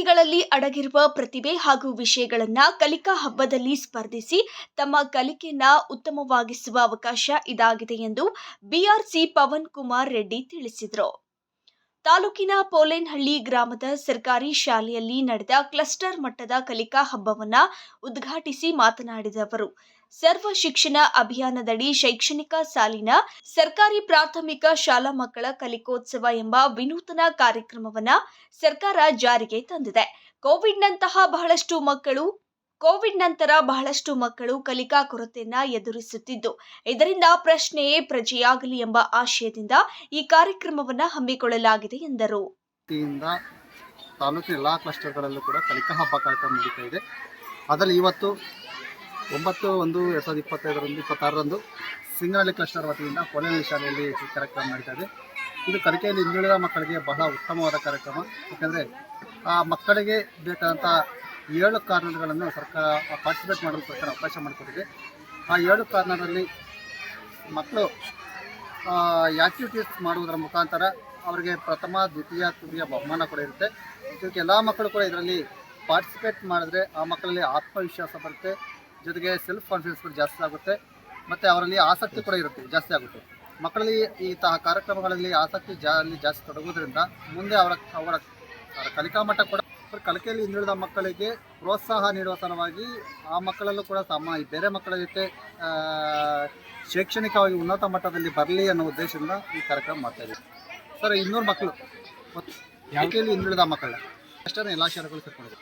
ವಿದ್ಯಾರ್ಥಿಗಳಲ್ಲಿ ಅಡಗಿರುವ ಪ್ರತಿಭೆ ಹಾಗೂ ವಿಷಯಗಳನ್ನ ಕಲಿಕಾ ಹಬ್ಬದಲ್ಲಿ ಸ್ಪರ್ಧಿಸಿ ತಮ್ಮ ಕಲಿಕೆಯನ್ನ ಉತ್ತಮವಾಗಿಸುವ ಅವಕಾಶ ಇದಾಗಿದೆ ಎಂದು ಬಿಆರ್ಸಿ ಪವನ್ ಕುಮಾರ್ ರೆಡ್ಡಿ ತಿಳಿಸಿದರು. ತಾಲೂಕಿನ ಪೋಲೇನಹಳ್ಳಿ ಗ್ರಾಮದ ಸರ್ಕಾರಿ ಶಾಲೆಯಲ್ಲಿ ನಡೆದ ಕ್ಲಸ್ಟರ್ ಮಟ್ಟದ ಕಲಿಕಾ ಹಬ್ಬವನ್ನ ಉದ್ಘಾಟಿಸಿ ಮಾತನಾಡಿದ ಅವರು, ಸರ್ವ ಶಿಕ್ಷಣ ಅಭಿಯಾನದಡಿ ಶೈಕ್ಷಣಿಕ ಸಾಲಿನ ಸರ್ಕಾರಿ ಪ್ರಾಥಮಿಕ ಶಾಲಾ ಮಕ್ಕಳ ಕಲಿಕೋತ್ಸವ ಎಂಬ ವಿನೂತನ ಕಾರ್ಯಕ್ರಮವನ್ನ ಸರ್ಕಾರ ಜಾರಿಗೆ ತಂದಿದೆ. ಕೋವಿಡ್ನಂತಹ ಬಹಳಷ್ಟು ಮಕ್ಕಳು ಕೋವಿಡ್ ನಂತರ ಬಹಳಷ್ಟು ಮಕ್ಕಳು ಕಲಿಕಾ ಕೊರತೆಯನ್ನ ಎದುರಿಸುತ್ತಿದ್ದು, ಇದರಿಂದ ಪ್ರಶ್ನೆಯೇ ಪ್ರಜೆಯಾಗಲಿ ಎಂಬ ಆಶಯದಿಂದ ಈ ಕಾರ್ಯಕ್ರಮವನ್ನ ಹಮ್ಮಿಕೊಳ್ಳಲಾಗಿದೆ ಎಂದರು. ತಾಲೂಕಿನ ಎಲ್ಲ ಕ್ಲಸ್ಟರ್ಗಳಲ್ಲೂ ಕೂಡ ಕಲಿಕಾ ಹಬ್ಬ ಕಾರ್ಯಕ್ರಮ ನಡೀತಾ ಇದೆ. ಅದರಲ್ಲಿ ಇವತ್ತು ಒಂಬತ್ತು ಒಂದು ಎರಡು ಸಾವಿರದ ಇಪ್ಪತ್ತೈದರಂದು, ಇಪ್ಪತ್ತಾರರಂದು ಸಿಂಗನಹಳ್ಳಿ ಕ್ಲಸ್ಟರ್ ವತಿಯಿಂದ ಕೊನೆಯಲ್ಲಿ ಶಾಲೆಯಲ್ಲಿ ಕಾರ್ಯಕ್ರಮ ನಡೀತಾ ಇದೆ. ಇದು ಕಲಿಕೆಯಲ್ಲಿ ಹಿಂದುಳಿದ ಮಕ್ಕಳಿಗೆ ಬಹಳ ಉತ್ತಮವಾದ ಕಾರ್ಯಕ್ರಮ. ಯಾಕಂದರೆ ಆ ಮಕ್ಕಳಿಗೆ ಬೇಕಾದಂಥ ಏಳು ಕಾರ್ನರ್ಗಳನ್ನು ಸರ್ಕಾರ ಪಾರ್ಟಿಸಿಪೇಟ್ ಮಾಡಲು ಸರ್ಕಾರ ಅವಕಾಶ ಮಾಡಿಕೊಟ್ಟಿದೆ. ಆ ಏಳು ಕಾರ್ನರಲ್ಲಿ ಮಕ್ಕಳು ಆ್ಯಕ್ಟಿವಿಟೀಸ್ ಮಾಡುವುದರ ಮುಖಾಂತರ ಅವರಿಗೆ ಪ್ರಥಮ, ದ್ವಿತೀಯ, ತೃತೀಯ ಬಹುಮಾನ ಕೂಡ ಇರುತ್ತೆ. ಇದಕ್ಕೆ ಎಲ್ಲ ಮಕ್ಕಳು ಕೂಡ ಇದರಲ್ಲಿ ಪಾರ್ಟಿಸಿಪೇಟ್ ಮಾಡಿದ್ರೆ ಆ ಮಕ್ಕಳಲ್ಲಿ ಆತ್ಮವಿಶ್ವಾಸ ಬರುತ್ತೆ. ಜೊತೆಗೆ ಸೆಲ್ಫ್ ಕಾನ್ಫಿಡೆನ್ಸ್ ಕೂಡ ಜಾಸ್ತಿ ಆಗುತ್ತೆ. ಮತ್ತು ಅವರಲ್ಲಿ ಆಸಕ್ತಿ ಕೂಡ ಇರುತ್ತೆ, ಜಾಸ್ತಿ ಆಗುತ್ತೆ. ಮಕ್ಕಳಲ್ಲಿ ಈ ತಹ ಕಾರ್ಯಕ್ರಮಗಳಲ್ಲಿ ಆಸಕ್ತಿ ಜಾ ಅಲ್ಲಿ ಜಾಸ್ತಿ ತೊಡಗೋದ್ರಿಂದ ಮುಂದೆ ಅವರ ಅವರ ಕಲಿಕಾ ಮಟ್ಟ ಕೂಡ ಕಲಿಕೆಯಲ್ಲಿ ಹಿಂದುಳಿದ ಮಕ್ಕಳಿಗೆ ಪ್ರೋತ್ಸಾಹ ನೀಡುವ ಸಲುವಾಗಿ ಆ ಮಕ್ಕಳಲ್ಲೂ ಕೂಡ ತಮ್ಮ ಈ ಬೇರೆ ಮಕ್ಕಳ ಜೊತೆ ಶೈಕ್ಷಣಿಕವಾಗಿ ಉನ್ನತ ಮಟ್ಟದಲ್ಲಿ ಬರಲಿ ಅನ್ನೋ ಉದ್ದೇಶದಿಂದ ಈ ಕಾರ್ಯಕ್ರಮ ಮಾಡ್ತಾ ಇದ್ದೀವಿ. ಸರ್ ಇನ್ನೂರು ಮಕ್ಕಳು. ಮತ್ತು ಕಲಿಕೆಯಲ್ಲಿ ಹಿಂದುಳಿದ ಮಕ್ಕಳ. ಅಷ್ಟೇ ಎಲ್ಲ ಶಾಲೆಗಳು ಸೇರ್ಕೊಂಡಿದೆ.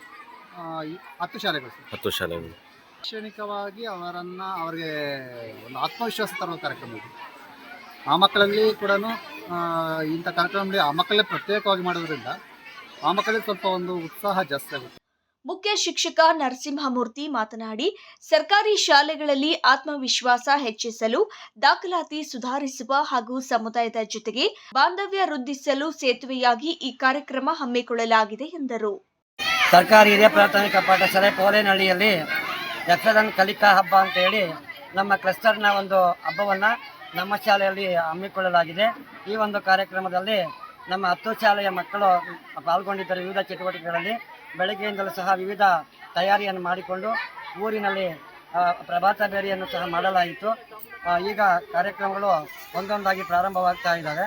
ಹತ್ತು ಶಾಲೆಗಳು ಸರ್. ಹತ್ತು ಶಾಲೆಗಳು. ಶೈಕ್ಷಣಿಕವಾಗಿ ಅವರನ್ನು ಅವರಿಗೆ ಒಂದು ಆತ್ಮವಿಶ್ವಾಸ ತರುವ ಕಾರ್ಯಕ್ರಮ ಇದು. ಆ ಮಕ್ಕಳಲ್ಲಿ ಕೂಡ ಇಂಥ ಕಾರ್ಯಕ್ರಮದಲ್ಲಿ ಆ ಮಕ್ಕಳೇ ಪ್ರತ್ಯೇಕವಾಗಿ ಮಾಡೋದ್ರಿಂದ ಆ ಮಕ್ಕಳಿಗೆ ಸ್ವಲ್ಪ ಒಂದು ಉತ್ಸಾಹ ಜಾಸ್ತಿ ಆಗುತ್ತೆ. ಮುಖ್ಯ ಶಿಕ್ಷಕ ನರಸಿಂಹಮೂರ್ತಿ ಮಾತನಾಡಿ ಸರ್ಕಾರಿ ಶಾಲೆಗಳಲ್ಲಿ ಆತ್ಮವಿಶ್ವಾಸ ಹೆಚ್ಚಿಸಲು ದಾಖಲಾತಿ ಸುಧಾರಿಸುವ ಹಾಗೂ ಸಮುದಾಯದ ಜೊತೆಗೆ ಬಾಂಧವ್ಯ ವೃದ್ಧಿಸಲು ಸೇತುವೆಯಾಗಿ ಈ ಕಾರ್ಯಕ್ರಮ ಹಮ್ಮಿಕೊಳ್ಳಲಾಗಿದೆ ಎಂದರು. ಸರ್ಕಾರಿ ಹಿರಿಯ ಪ್ರಾಥಮಿಕ ಪಾಠಶಾಲೆ ಪೋಲೇನಹಳ್ಳಿಯಲ್ಲಿ ಯಕ್ಷಗಾನ ಕಲಿಕಾ ಹಬ್ಬ ಅಂತ ಹೇಳಿ ನಮ್ಮ ಕ್ಲಸ್ಟರ್ನ ಒಂದು ಹಬ್ಬವನ್ನು ನಮ್ಮ ಶಾಲೆಯಲ್ಲಿ ಹಮ್ಮಿಕೊಳ್ಳಲಾಗಿದೆ. ಈ ಒಂದು ಕಾರ್ಯಕ್ರಮದಲ್ಲಿ ನಮ್ಮ ಹತ್ತು ಶಾಲೆಯ ಮಕ್ಕಳು ಪಾಲ್ಗೊಂಡಿದ್ದರು ವಿವಿಧ ಚಟುವಟಿಕೆಗಳಲ್ಲಿ. ಬೆಳಗ್ಗೆಯಿಂದಲೂ ಸಹ ವಿವಿಧ ತಯಾರಿಯನ್ನು ಮಾಡಿಕೊಂಡು ಊರಿನಲ್ಲಿ ಪ್ರಭಾತ ಬೇರಿಯನ್ನು ಸಹ ಮಾಡಲಾಯಿತು. ಈಗ ಕಾರ್ಯಕ್ರಮಗಳು ಒಂದೊಂದಾಗಿ ಪ್ರಾರಂಭವಾಗ್ತಾ ಇದ್ದಾವೆ.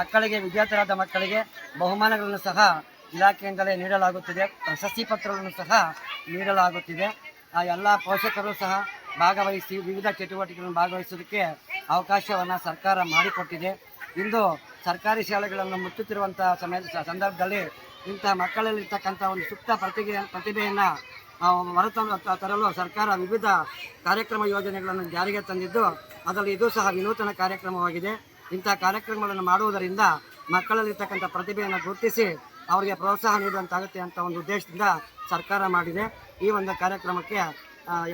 ಮಕ್ಕಳಿಗೆ, ವಿದ್ಯಾರ್ಥಿಗಳಾದ ಮಕ್ಕಳಿಗೆ ಬಹುಮಾನಗಳನ್ನು ಸಹ ಇಲಾಖೆಯಿಂದಲೇ ನೀಡಲಾಗುತ್ತಿದೆ. ಪ್ರಶಸ್ತಿ ಪತ್ರಗಳನ್ನು ಸಹ ನೀಡಲಾಗುತ್ತಿದೆ. ಎಲ್ಲ ಪೋಷಕರು ಸಹ ಭಾಗವಹಿಸಿ ವಿವಿಧ ಚಟುವಟಿಕೆಗಳನ್ನು ಭಾಗವಹಿಸೋದಕ್ಕೆ ಅವಕಾಶವನ್ನು ಸರ್ಕಾರ ಮಾಡಿಕೊಟ್ಟಿದೆ. ಇಂದು ಸರ್ಕಾರಿ ಶಾಲೆಗಳನ್ನು ಮುಚ್ಚುತ್ತಿರುವಂಥ ಸಮಯ ಸಂದರ್ಭದಲ್ಲಿ ಇಂತಹ ಮಕ್ಕಳಲ್ಲಿರ್ತಕ್ಕಂಥ ಒಂದು ಸುಪ್ತ ಪ್ರತಿಭೆ ಪ್ರತಿಭೆಯನ್ನು ಹೊರತಂದು ತರಲು ಸರ್ಕಾರ ವಿವಿಧ ಕಾರ್ಯಕ್ರಮ ಯೋಜನೆಗಳನ್ನು ಜಾರಿಗೆ ತಂದಿದ್ದು, ಅದರಲ್ಲಿ ಇದು ಸಹ ವಿನೂತನ ಕಾರ್ಯಕ್ರಮವಾಗಿದೆ. ಇಂಥ ಕಾರ್ಯಕ್ರಮಗಳನ್ನು ಮಾಡುವುದರಿಂದ ಮಕ್ಕಳಲ್ಲಿರ್ತಕ್ಕಂಥ ಪ್ರತಿಭೆಯನ್ನು ಗುರುತಿಸಿ ಅವರಿಗೆ ಪ್ರೋತ್ಸಾಹ ನೀಡುವಂತಾಗುತ್ತೆ ಅಂತ ಒಂದು ಉದ್ದೇಶದಿಂದ ಸರ್ಕಾರ ಮಾಡಿದೆ. ಈ ಒಂದು ಕಾರ್ಯಕ್ರಮಕ್ಕೆ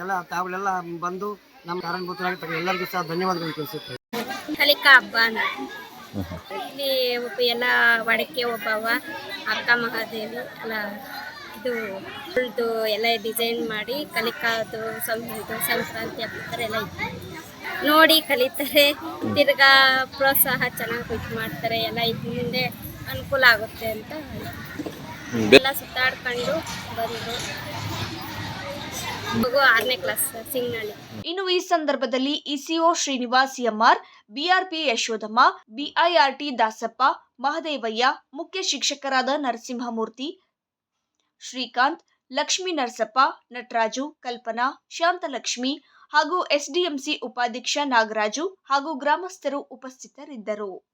ಎಲ್ಲ ತಾವುಗಳೆಲ್ಲ ಬಂದು ನಮ್ಮ ಕಾರಣಭೂತರಾಗಿರ್ತಕ್ಕಂಥ ಎಲ್ಲರಿಗೂ ಸಹ ಧನ್ಯವಾದಗಳನ್ನು ತಿಳಿಸುತ್ತೇವೆ ಕಲಿಕಾ ಹಬ್ಬ ಇಲ್ಲಿ ಒಬ್ಬ ಎಲ್ಲ ಒಡಕೆ ಒಬ್ಬವ ಅಕ್ಕ, ಮಹಾದೇವಿ, ಎಲ್ಲ ಇದು ಉಳ್ದು ಎಲ್ಲ ಡಿಸೈನ್ ಮಾಡಿ ಕಲಿಕಾದು, ಸಂ ಇದು ಸಂಕ್ರಾಂತಿ ಹಬ್ಬ ಎಲ್ಲ ಇತ್ತು. ನೋಡಿ ಕಲಿತಾರೆ ತಿರ್ಗಾ ಪ್ರೋತ್ಸಾಹ ಚೆನ್ನಾಗಿ ಇದು ಮಾಡ್ತಾರೆ, ಎಲ್ಲ ಇದು ಮುಂದೆ ಅನುಕೂಲ ಆಗುತ್ತೆ ಅಂತ ಎಲ್ಲ ಸುತ್ತಾಡ್ಕೊಂಡು ಬಂದರು ಇನ್ನು ಈ ಸಂದರ್ಭದಲ್ಲಿ ECO Srinivas MR BRP Yashodhamma BIRT Dasappa, Mahadevayya, ಮುಖ್ಯ ಶಿಕ್ಷಕರಾದ ನರಸಿಂಹಮೂರ್ತಿ, ಶ್ರೀಕಾಂತ್, ಲಕ್ಷ್ಮೀ ನರಸಪ್ಪ, ನಟರಾಜು, ಕಲ್ಪನಾ, ಶಾಂತಲಕ್ಷ್ಮಿ ಹಾಗೂ ಎಸ್ಡಿಎಂಸಿ ಉಪಾಧ್ಯಕ್ಷ ನಾಗರಾಜು ಹಾಗೂ ಗ್ರಾಮಸ್ಥರು ಉಪಸ್ಥಿತರಿದ್ದರು.